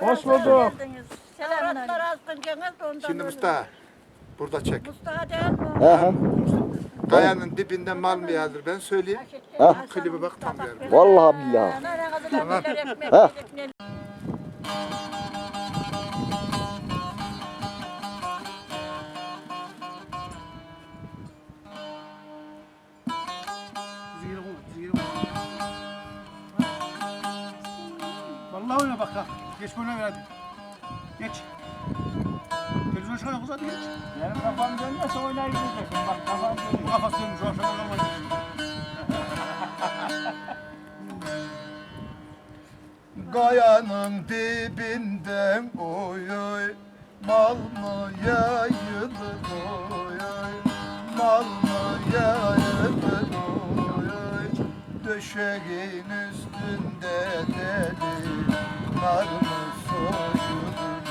Hoş bulduk. Selamlar azgın cengiz ondan Şimdi Mustafa burada çek. Mustafa değil mi? Aha. Kayanın dibinde mal mı yerdir ben söyleyeyim. Ha. Klibi bak tam yer. Vallahi billahi. Tamam. Ha. Geç oyna ver hadi. Geç. Televizyon kız hadi geç. Benim kafam dönmezse oynayabilirsin. Bak kafam Bu dönüyor. kafası dönmüş o akşam kalmadı. Kayanın dibinden oy oy Mal mı yayılır oy oy Mal mı yayılır oy oy Döşeğin üstünde deli Nar mı soyulur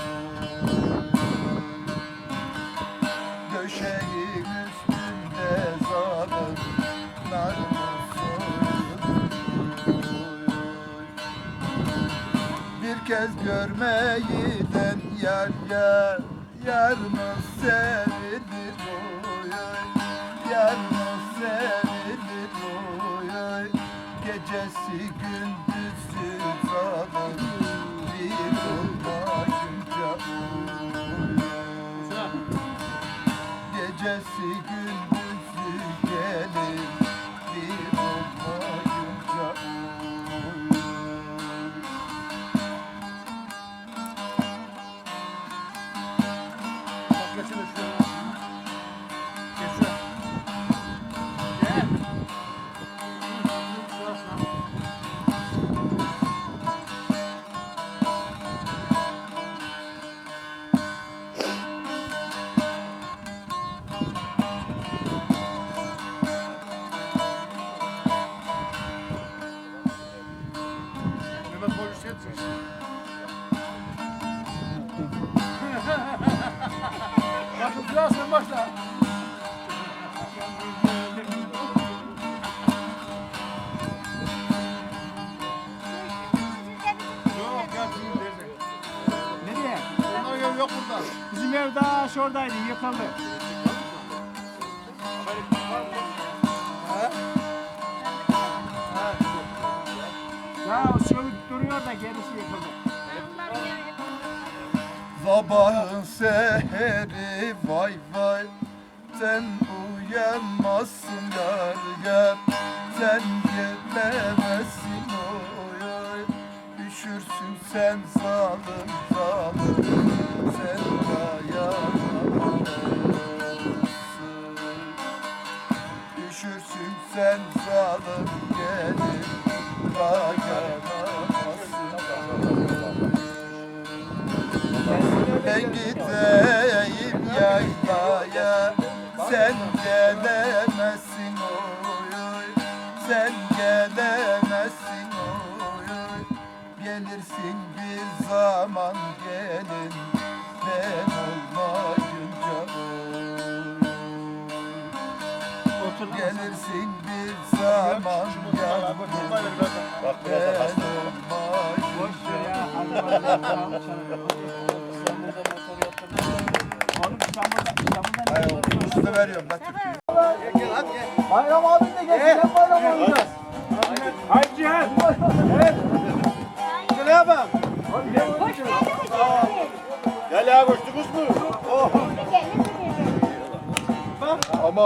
Döşeğin üstünde zalim Nar mı soyulur bir kez görmeyiden yar yar Yar mı sevilir oy oy? Yar mı sevilir oy oy? Gecesi gündüzü zalim Daha şuradaydı, yıkıldı. Ya o şu duruyor da gerisi yıkıldı. Sabahın seheri vay vay Sen uyanmazsın yar yar Sen gelemezsin oy oy Üşürsün sen zalim zalim Sen dayanamazsın Üşürsün sen zalim gelin Dayanamazsın ben gideyim yaylaya Sen gelemezsin oy oy. Sen gelemezsin oy oy. Gelirsin bir zaman gelin Ben olmayınca Gelirsin bir zaman yavrum Ben Boş ver ya. Hadi. Oğlum İstanbul'da, İstanbul'da ne Hayır, yapıyorsun? üstüne veriyorum lan Türkiye'yi. Bayram abi de gelsin.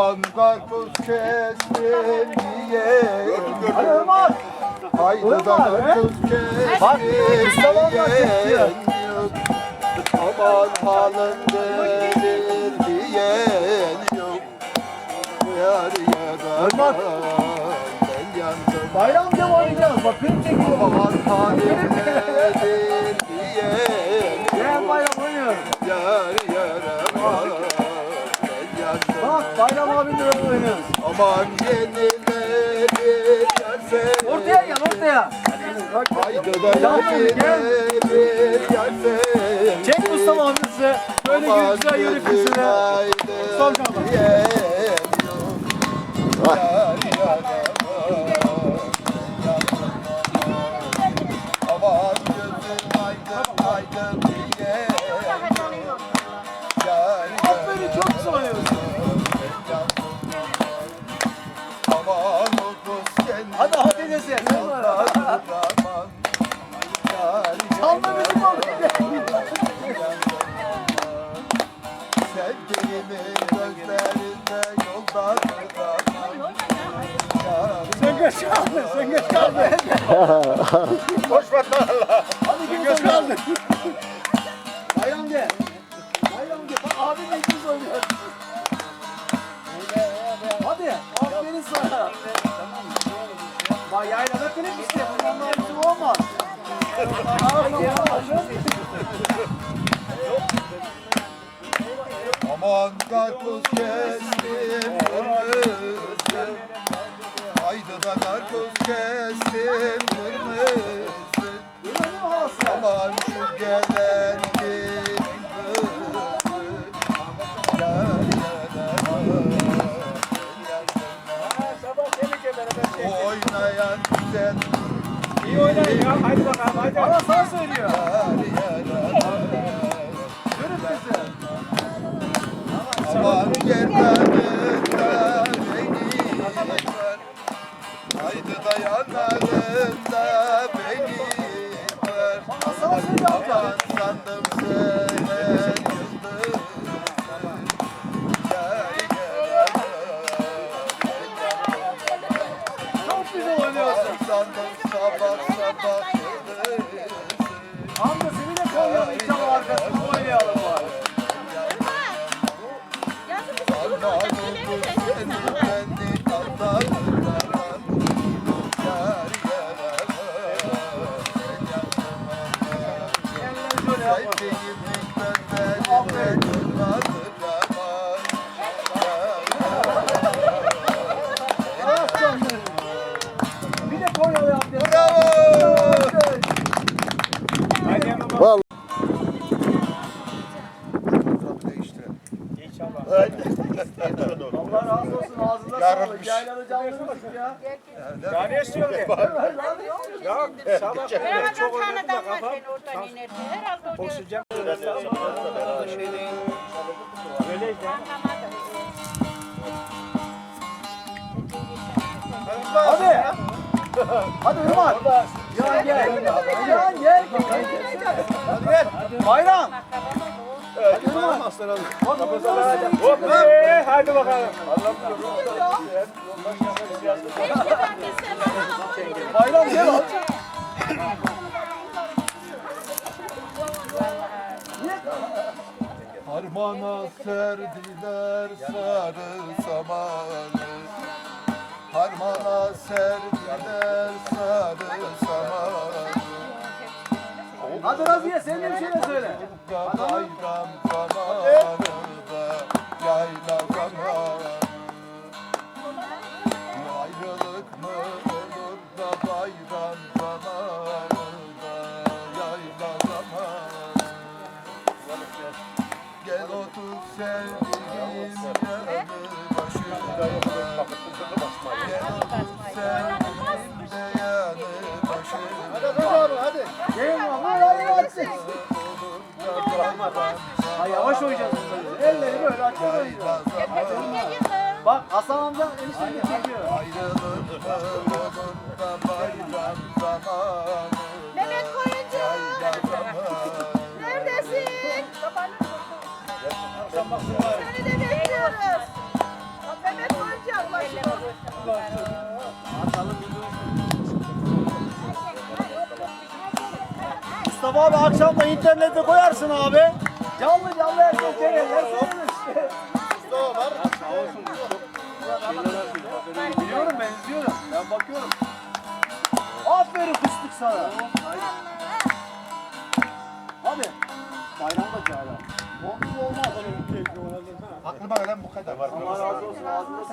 Aman karpuz kestim diye. Haydi da karpuz kestim diye Aman halın gelir diyen yok Yar yara ben yandım Bayram diye oynayacağız. Bak film çekiyor. Aman halim nedir diyen Gel bayram oynuyoruz. Yar yara Aman yenileri yerse Ortaya gel ortaya. Haydi da yenileri yerse Çek Mustafa abisi. Böyle güzel yürü kızını. Son kalma. Sen geç kaldın, sen geç kaldın. Hadi gel geç kaldı. Bayram gel. Bayram gel. Bak abim de ikimiz oynuyor. Hadi. Aferin sana. Bak yaylada klip işte. Bundan bizim olmaz. Aman karpuz kestim karpuz kestim kırmızı Aman şu gelen oynayan güzel İyi oynayın ya. Hadi bakalım hadi. Bana sana söylüyor. above. Bir- Yaylada canlı müzik ya. Ya ne istiyorsun? Ya sabah Merhaba çok oynadım da kafam. oradan inersin. Herhalde o Oksijen. Öyleydi ya. anlamadı. Hadi. Hadi Irmak. Yan gel. Yan gel. Hadi gel. Bayram. Bunları senin için. Hop be, hadi bakalım. Keşke ben bilsem ama oynayacağım. Bayram gel. al. Harmana serdiler sarı samanı Harmana serdiler Hadi Raziye sen de bir şeyler söyle. Da Ay yavaş oynayacaksın böyle. Elleri böyle açıyor oynayacağız. Bak Hasan amca enişteni çekiyor. Mehmet Koyuncu. Neredesin? Seni de bekliyoruz. Mehmet Koyuncu yaklaşıyor. Mustafa abi akşam da internete koyarsın abi. Canlı canlı herkes gelenler sevinir işte. Biliyorum ben izliyorum. Ben bakıyorum. Aferin fıstık sana. Hadi. Bayramda çağır. Olmaz olmaz. Aklıma gelen bu kadar. Allah razı olsun ağzına